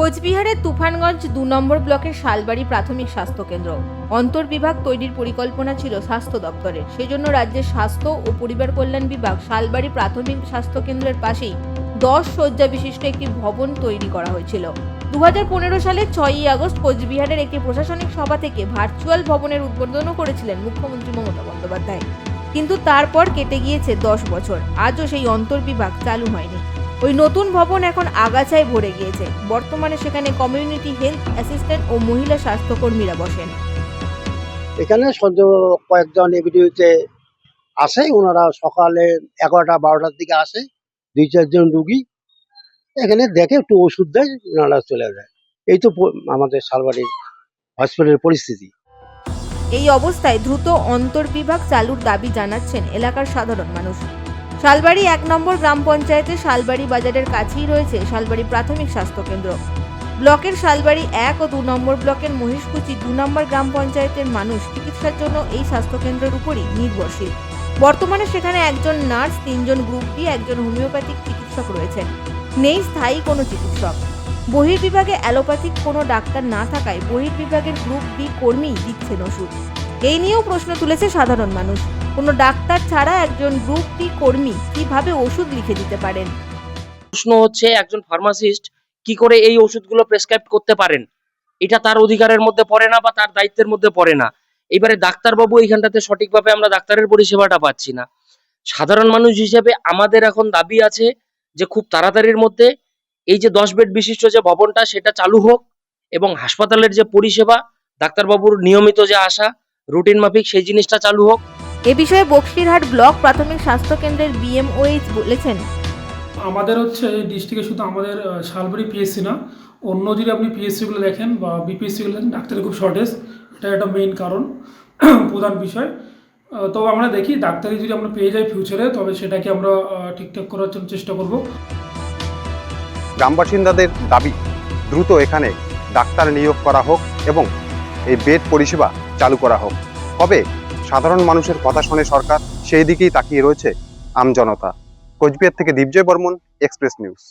কোচবিহারের তুফানগঞ্জ দু নম্বর ব্লকের শালবাড়ি প্রাথমিক স্বাস্থ্য কেন্দ্র। অন্তর্বিভাগ তৈরির পরিকল্পনা ছিল স্বাস্থ্য দপ্তরের। সেজন্য রাজ্যের স্বাস্থ্য ও পরিবার কল্যাণ বিভাগ শালবাড়ি প্রাথমিক স্বাস্থ্য কেন্দ্রের পাশেই দশ শয্যা বিশিষ্ট একটি ভবন তৈরি করা হয়েছিল। দুহাজার পনেরো সালে ছয়ই আগস্ট কোচবিহারের একটি প্রশাসনিক সভা থেকে ভার্চুয়াল ভবনের উদ্বোধনও করেছিলেন মুখ্যমন্ত্রী মমতা বন্দ্যোপাধ্যায়। কিন্তু তারপর কেটে গিয়েছে দশ বছর। আজও সেই অন্তর্বিভাগ চালু হয়নি। ওই নতুন ভবন এখন আগাছায় ভরে গিয়েছে। বর্তমানে সেখানে কমিউনিটি হেলথ অ্যাসিস্ট্যান্ট ও মহিলা স্বাস্থ্যকর্মীরা বসেন। এখানে কয়েকজন এবিডিওতে আসে ওনারা সকালে এগারোটা বারোটার দিকে আসে দুই চারজন রুগী। এখানে দেখে একটু ওষুধ দেয় ওনারা চলে যায়। এই তো আমাদের শালবাড়ির হসপিটালের পরিস্থিতি। এই অবস্থায় দ্রুত অন্তর বিভাগ চালুর দাবি জানাচ্ছেন এলাকার সাধারণ মানুষ। শালবাড়ি এক নম্বর গ্রাম পঞ্চায়েতের শালবাড়ি বাজারের কাছেই রয়েছে শালবাড়ি প্রাথমিক স্বাস্থ্য কেন্দ্র। ব্লকের শালবাড়ি এক ও দু নম্বর ব্লকের মহিষকুচি দু নম্বর গ্রাম পঞ্চায়েতের মানুষ চিকিৎসার জন্য এই স্বাস্থ্যকেন্দ্রের উপরই নির্ভরশীল। বর্তমানে সেখানে একজন নার্স, তিনজন গ্রুপ ডি, একজন হোমিওপ্যাথিক চিকিৎসক রয়েছেন। নেই স্থায়ী কোনো চিকিৎসক। বহির্বিভাগে অ্যালোপ্যাথিক কোনো ডাক্তার না থাকায় বহির্বিভাগের গ্রুপ ডি কর্মী দিচ্ছেন ওষুধ। এই নিয়েও প্রশ্ন তুলেছে সাধারণ মানুষ। কোনো ডাক্তার ছাড়া একজন গ্রুপ ডি কর্মী কীভাবে ওষুধ লিখে দিতে পারেন? প্রশ্ন হচ্ছে, একজন ফার্মাসিস্ট কি করে এই ওষুধগুলো প্রেসক্রাইব করতে পারেন? এটা তার অধিকারের মধ্যে পড়ে না বা তার দায়িত্বের মধ্যে পড়ে না। এবারে ডাক্তারবাবু এইখানটাতে সঠিকভাবে আমরা ডাক্তারের পরিষেবাটা পাচ্ছি না। সাধারণ মানুষ হিসেবে আমাদের এখন দাবি আছে যে খুব তাড়াতাড়ির মধ্যে এই যে দশ বেড বিশিষ্ট যে ভবনটা, সেটা চালু হোক এবং হাসপাতালের যে পরিষেবা, ডাক্তারবাবুর নিয়মিত যে আসা, রুটিন মাফিক সেই জিনিসটা চালু হোক। এ বিষয়ে বক্সিরহাট ব্লক প্রাথমিক স্বাস্থ্য কেন্দ্রের বিএমওএইচ বলেছেন। আমাদের হচ্ছে এই ডিস্ট্রিক্টে শুধু আমাদের শালবাড়ি পিএসসি না অন্য যদি আপনি পিএসসিগুলো দেখেন বা বিপিএসসিগুলো দেখেন ডাক্তারের খুব শর্টেজ এটা একটা মেইন কারণ প্রধান বিষয়। তো আমরা দেখি ডাক্তারি যদি আমরা পেয়ে যাই ফিউচারে তবে সেটাকে আমরা ঠিকঠাক করার জন্য চেষ্টা করব। গ্রামবাসিন্দাদের দাবি দ্রুত এখানে ডাক্তার নিয়োগ করা হোক এবং এই বেড পরিষেবা চালু করা হোক। কবে সাধারণ মানুষের কথা শুনে সরকার সেই দিকেই তাকিয়ে রয়েছে আমজনতা কোচবিহার থেকে দীপজয় বর্মন এক্সপ্রেস নিউজ